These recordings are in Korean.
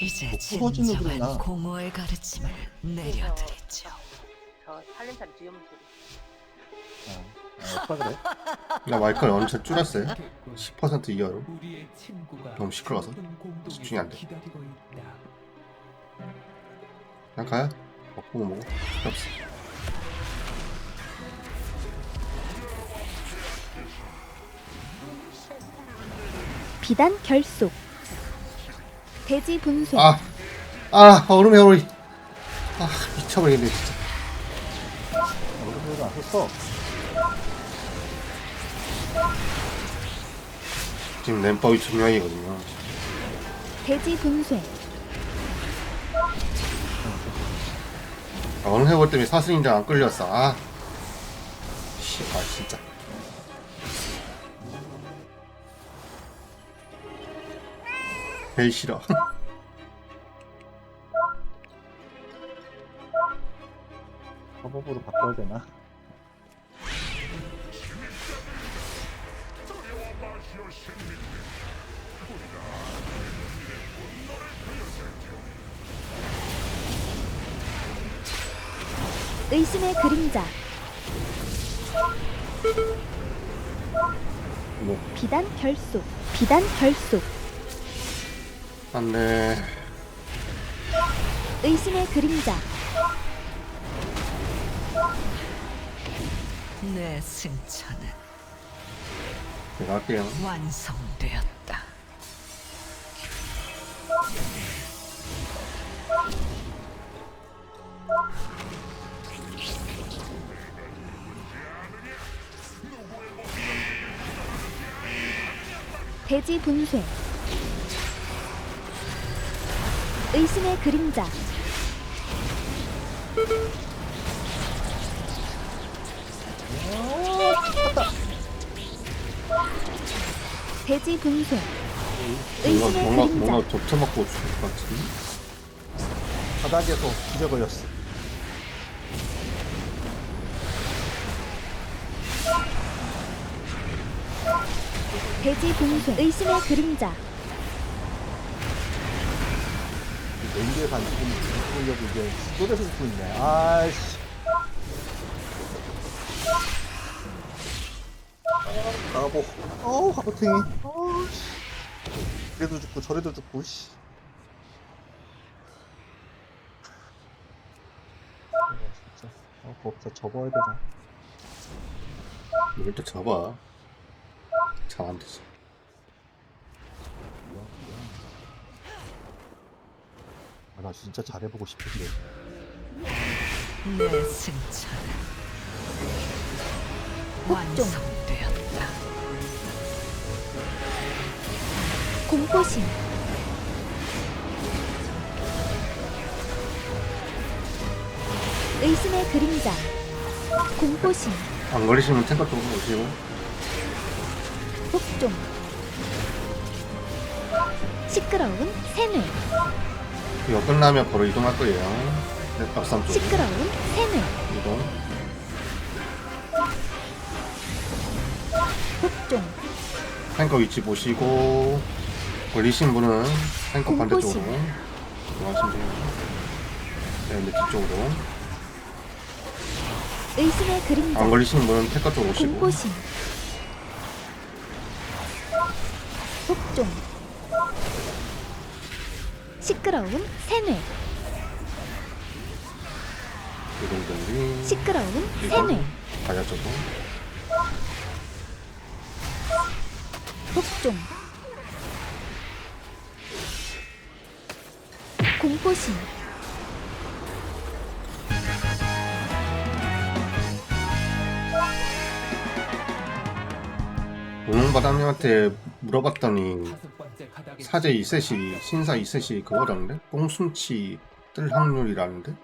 이제 뭐 부서지는 진정한 소리나. 공허의 가르침을 내려드리죠. 저 살림살 소리. 어, 어, 오빠 그래? 나 마이크를 엄청 줄였어요 10% 이하로 너무 시끄러워서 집중이 안 돼. 그냥 가요 먹고 뭐 먹어 필요 없어 비단 결속. 돼지 분쇄. 아, 아 얼음에 얼음 아 미쳐버리겠네 진짜. 얼굴도 안 썼어. 지금 램법이 두 명이거든요. 돼지 분쇄. 아, 얼음 해볼 때문에 사슬인데 안 끌렸어. 아. 씨, 아 진짜 제일 싫어. 허법으로 바꿔야 되나? 의심의 그림자. 뭐? 비단 결속 비단 결속 안돼 의심의 그림자. 내 승천은 제가 할게요. 완성되었다. 돼지 분쇄 의심의 그림자. 돼지 분쇄. 뭔가 의심의 뭔가 그림자. 뭔가 덮쳐먹고 죽을 것 같은데? 바닥에서 기저 걸렸어. 돼지 분쇄. 의심의 그림자 렌즈에서 안 죽으려고 이게 수돌에서 죽고 있네. 아이씨. 아, 나보. 어우, 하버팅이. 어우, 씨. 그래도 죽고 저래도 죽고, 씨. 어, 법사 접어야 되나? 이걸 또 잡아 잘안 되지 나 진짜 잘해보고 싶은데. 내 승천은 완성되었다. 공포심. 의심의 그림자. 공포심. 안 걸리시면 탱커 쪽으로 오시고. 복종. 시끄러운 세뇌 이거 끝나면 바로 이동할 거예요. 네, 앞산 쪽으로. 시끄러운 세뇌 이동. 복종 탱커 위치 보시고 걸리신 분은 탱커 공포심. 반대쪽으로 이동하시면 돼요. 네, 뒤쪽으로. 의심의 그림자. 안 걸리시는 분은 탱커 쪽으로 오시고. 공포심 시끄러운 세뇌. 준비 시끄러운 세뇌. 복종. 공포심. 우능바람님한테 물어봤더니 다섯 번째 가닥에 사제 2셋이 신사 2셋이 그거라는데? 꽁순치 뜰 확률이라는데?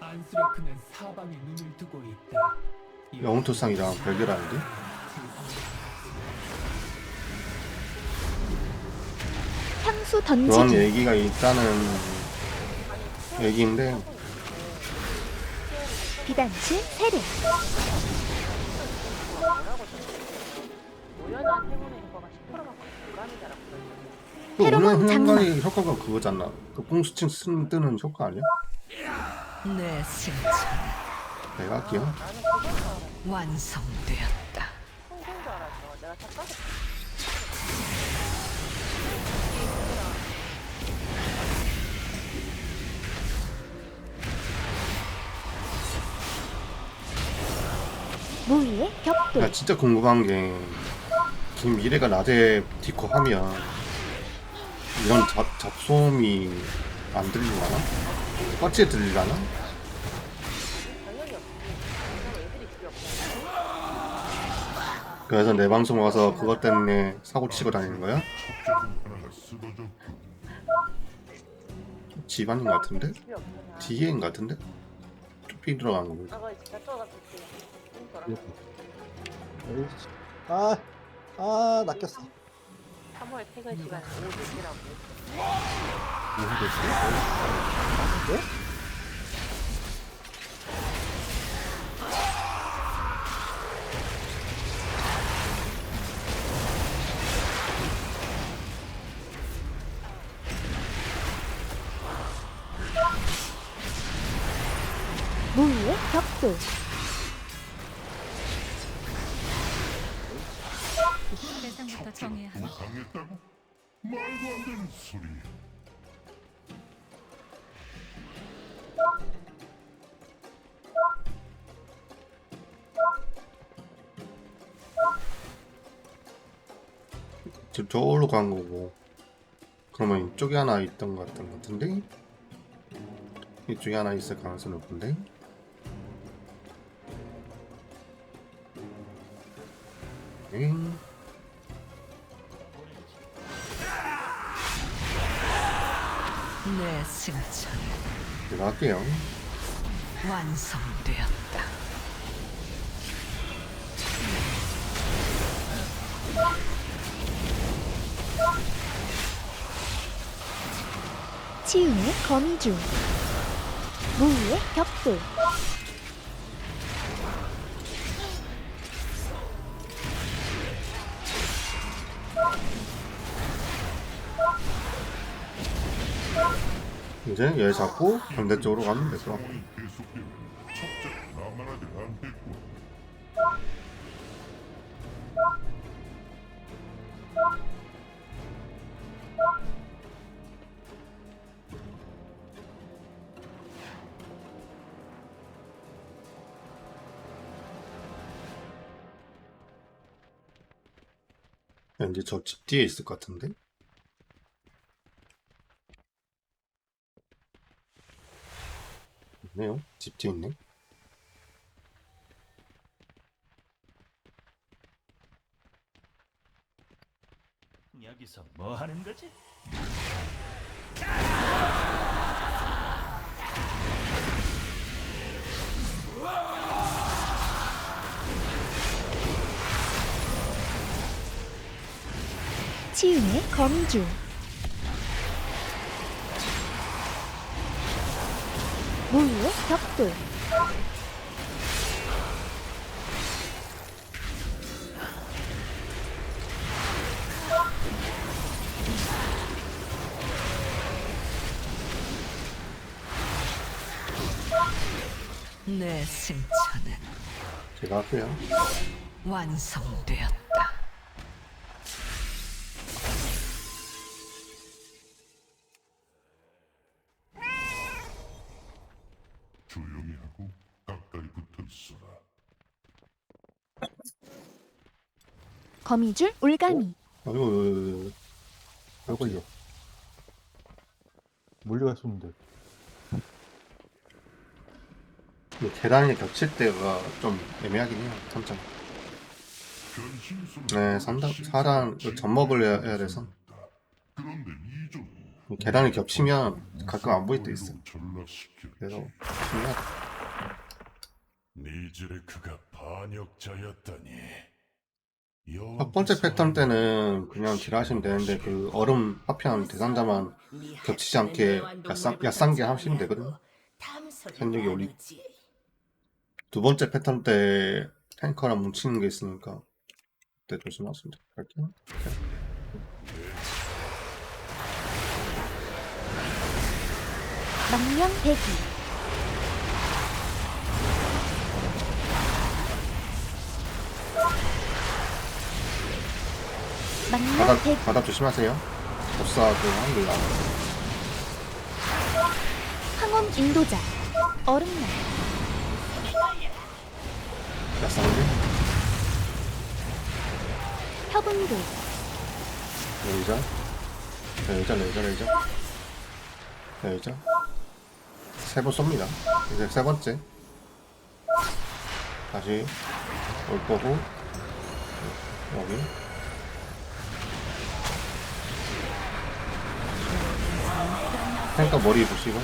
안스레크는 사방에 눈을 두고 있다. 영웅투상이랑 별개라는데? 향수 그런 던지기. 얘기가 있다는 얘기인데. 비단치 세례 그 페로몬 오는 장막. 현관이 효과가 그거잖아. 그 뽕수칭 쓰는 뜨는 효과 아니야? 내 승천은 내가 할게요. 완성되었다. 풍선 줄 알았어. 내가 착각. 무위의 격돌 야 진짜 궁금한 게 지금 미래가 낮에 디코 하면 이런 잡, 잡소음이 안 들리려나? 빠지에 들리려나? 그래서 내 방송 와서 그것 때문에 사고 치고 다니는 거야? 집안인 것 같은데? 뒤에인 것 같은데? 쭈삐 들어간 거 보니까. 아, 아, 낚였어. 3월 퇴근 시간 5시라고. 네? 무위의 격돌 당했다고? 말도 안 되는 소리. 저, 저기로 간 거고 그러면 이쪽에 하나 있던 것 같은 것 같은데? 이쪽에 하나 있을 가능성이 높은데? 엥? 내 승천은 제가 할게요. 완성되었다. 치윤의 거미줄 무위의 격돌 이제 얘 잡고 반대쪽으로 가면 되죠 됐고 왠지 저 집 뒤에 있을 것 같은데? 있네요. 집 뒤에 있네 여기서 뭐 하는 거지? 치윤의 거미 격돌 내 승천은 제가 할게요 완성되었다. 거미줄 올가미 아이고 별거 이거. 물리가 쏘는데. 이 계단이 겹칠 때가 좀 애매하긴 해요 변신술을 네 3단 4단 접목을 해야, 해야 돼서 계단이 겹치면 가끔 안 보일 때 있어. 그래서 중요하다 니즈레크가 반역자였다니. 첫 번째 패턴 때는 그냥 딜하시면 되는데 그 얼음 파편 대상자만 겹치지 않게 야쌍, 야쌍게 하시면 되거든요. 탄력이 올리 두 번째 패턴 때 탱커랑 뭉치는 게 있으니까 그때 조심하시면 될게요. 망령 대기. 바닥, 바닥 조심하세요. 법사 그 한글라. 황혼 인도자 얼음날 야쌍리. 협은도 레이저. 레이저, 레이저, 레이저. 레이저. 세 번 쏩니다. 이제 세 번째. 다시 올 거고. 여기. 탱커 머리 보시고.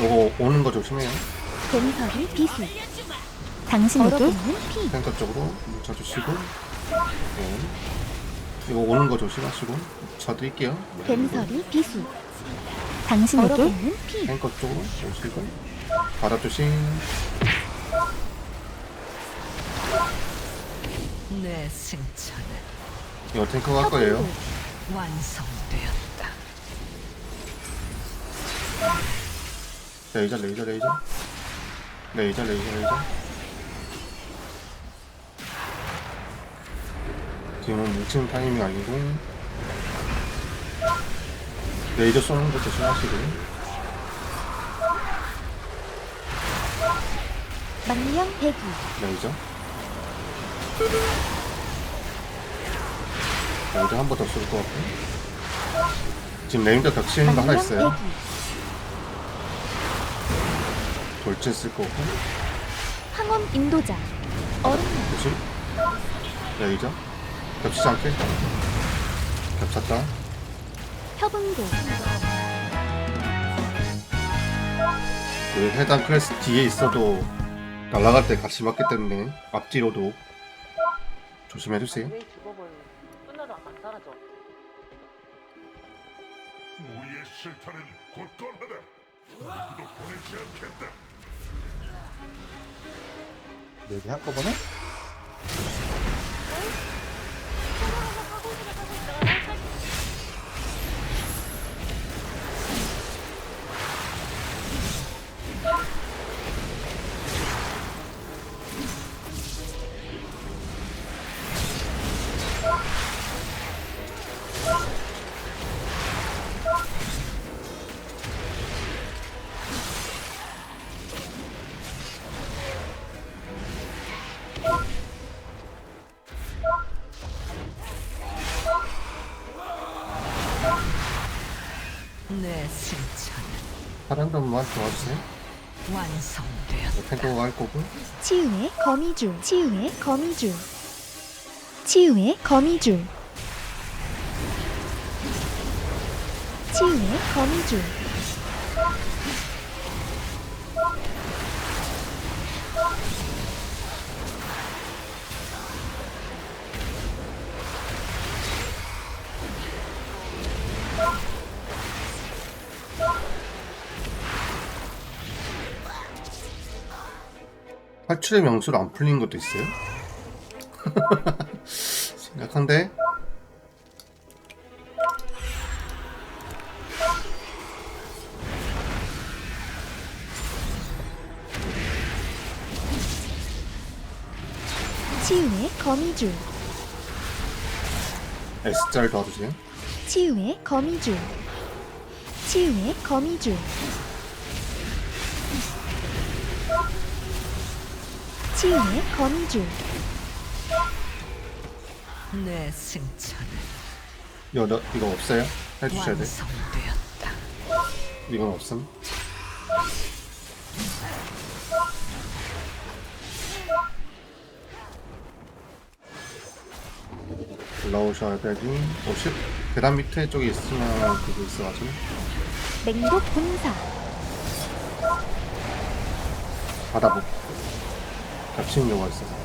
요거 오는 거 조심해요. 뱀설이 비수 당신에게 피 탱커 쪽으로 묻혀주시고. 네. 이거 오는 거 조심하시고. 쳐드릴게요. 뱀설이 비수 당신에게 피 탱커 쪽으로 오시고. 바닥 조심. 내 승천은 이거 탱커 갈 거예요. 완성되었다. 레이저 레이저 레이저. 레이저 레이저 레이저. 지금은 뭉치는 타이밍이 아니고. 레이저 쏘는 거 조심하시고. 망령 대기. 레이저. 레이저 한 번 더 쏠 것 같고. 지금 레이저 벽치는 거 하나 있어요. 대기 돌진 쓸 거고. 황혼 인도자. 얼음날. 조심 레이저 겹치지 않게? 겹쳤다. 협은도 그 해당 클래스 뒤에 있어도 날아갈 때 같이 맞기 때문에 앞뒤로도 조심해주세요. 왜 죽어버리는 끝나도 안 사라져. 우리의 실타는 굳건하다. 보내지 않겠다. 네개 한꺼번에? 내 승천은 파란 점만 도와주세요. 완성되었다. 탱커가 할 거고 치유의 거미줄 치유의 거미줄 치유의 거미줄 치유의 거미줄 탈출의 명수로 안 풀린 것도 있어요. 심각한데 치유의 거미줄 S자를 도와주세요. 치유의 거미줄 치유의 거미줄 치유의 거미줄 내 승천은 이거 너, 이거 없어요? 해주셔야 돼. 완성되었다. 이건 없음. 올라오셔야 되지. 50? 계단 밑에 쪽에 있으면 그거 있어가지고. 맹독 분사 받아보. 겹치는 경우가 있어서.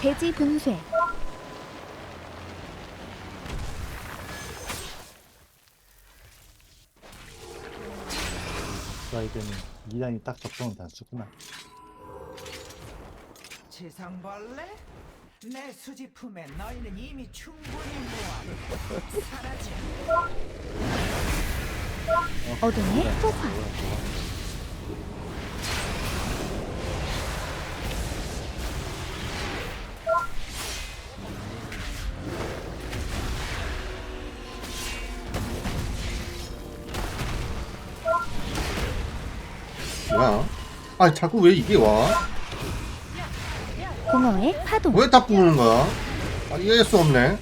돼지 분쇄 라이드는 2단이 딱 적성은 단수구나. 지상벌레? 내 수지품에 너희는 이미 충분히 모아. 사라져. 어둠의 뭐야? 아 자꾸 왜 이게 와? 공허의 파동 왜 자꾸 오는 거야? 아 이해할 수 없네.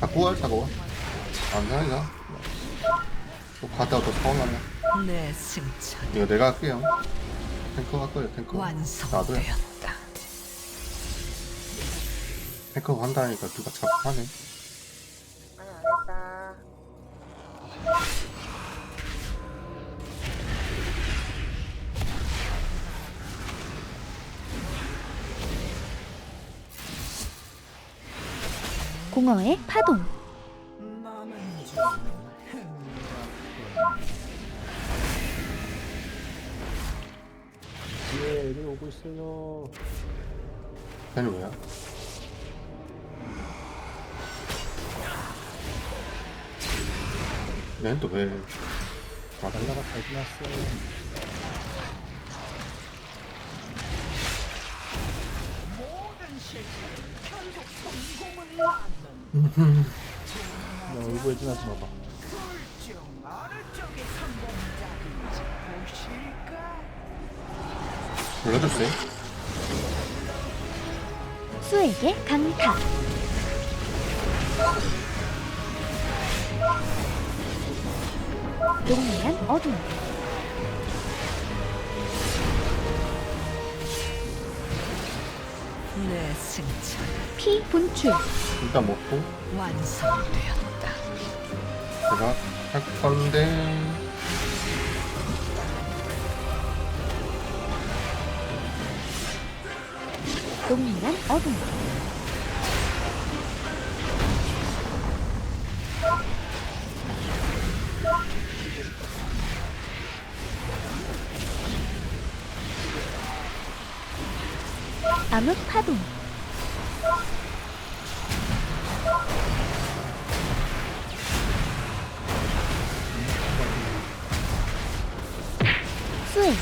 자꾸 와 자꾸 와. 안 되니까. 또 가다가 또 서운하네. 내 승천 이거 내가 할게요. 탱커 할 거예요 탱커. 완성되었다. 탱커 한다니까 누가 자꾸 하네. 공허의 파동 뒤에 애들 오고 있어요. 쟤는 뭐야? 얘는 또 왜? 아, 날라가 잘 지났어. 야, 얼굴에 지나지 마봐. 중 어느 쪽이 성공작인지 보실까? 불러주세요. 수에게 강타 용맹한 어둠 내 승천 피 분출 일단 먹고. 완성되었다. 제가 할 건데. 용맹한 어둠. 암흑 파동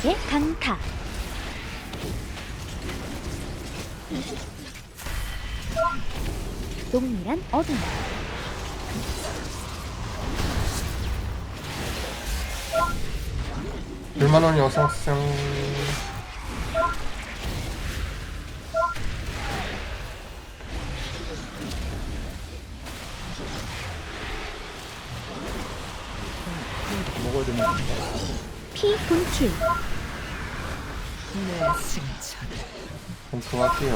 수에게 강타 농밀한 어둠 일만 원이 어서 오세요. 먹어야 되는 건가? 피 분출 탱커 할게요.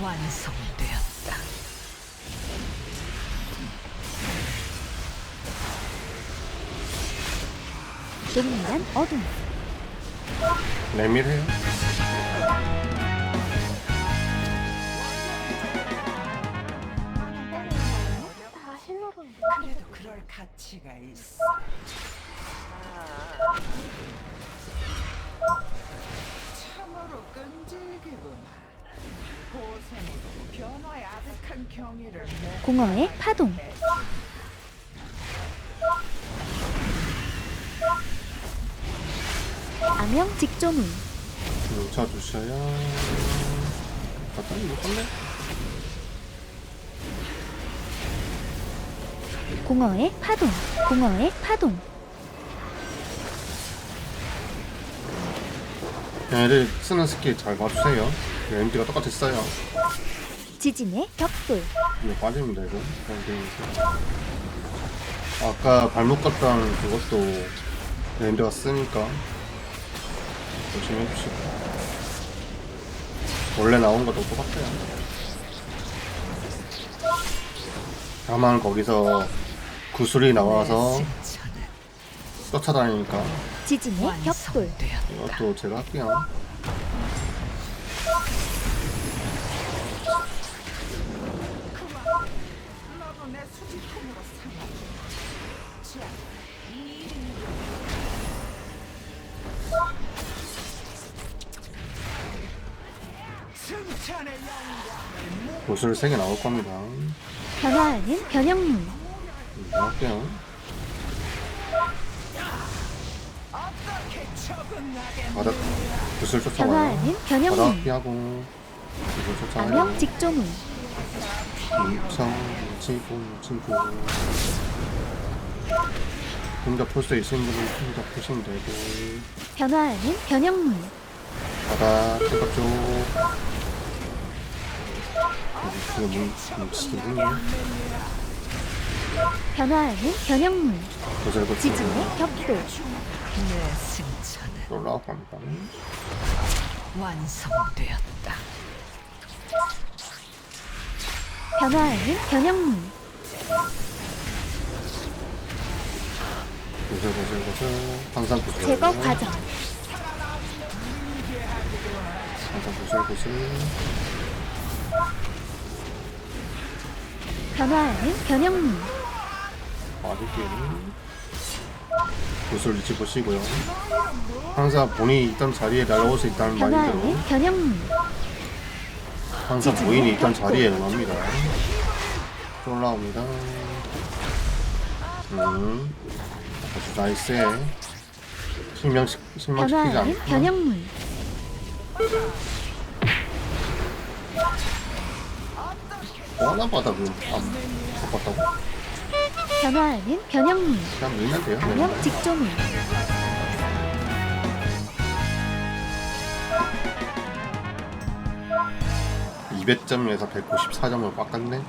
완성되었다. 농밀한 어둠 레밀해요. 그래도 그럴 가치가 있어. 고생으로 아득한 경위를 내 공허의 파동. 암영 직조문. 뭉쳐주셔요. 어떤 이거 할래? 공허의 파동. 공허의 파동 얘를 쓰는 스킬 잘 봐주세요. 엔드가 똑같이 써요. 지진의 격돌 이거 빠지면 되고. 아까 발목 갔던 그것도 엔드가 쓰니까 조심해 주시고. 원래 나온 것도 똑같아요. 다만 거기서 구슬이 나와서 쫓아다니니까 지진의 격돌. 이것도 제가 할게요. 구슬 3개 나올 겁니다. 변화하는 변형물 이거 할게요. 바닥 구슬 쫓아와요. 변화하는 바닥 변형물 피하고 구슬 쫓아와요. 암영 직조물. 임청 치고 치고 혼자 풀수 있으신 분은 혼자 푸시면 되고. 변화하는 변형물. 바닥 생각 여기 뭉치고 변화하는 구슬 붙이고. 지진의 격돌. 내 승천 은 올라올 겁니다. 완성되었다. 변화하는 변형물. 구슬 구슬 구슬. 항상 구슬 제거 과정. 항상 구슬 구슬. 변화하는 변형물. 빠지기 구슬 위치 보시고요. 항상 본인이 있던 자리에 날아올 수 있다는 마인드로 항상 본인이 있던 자리에 응합니다. 또 올라옵니다. 음. 아주 나이스해 실명시키지 변화하는 않고 변형물 워낙 바닥을 안 바꿨다고? 변화하는 변형물 그냥 밀면 돼요? 암영 직조물 200점에서 194점을 깎았네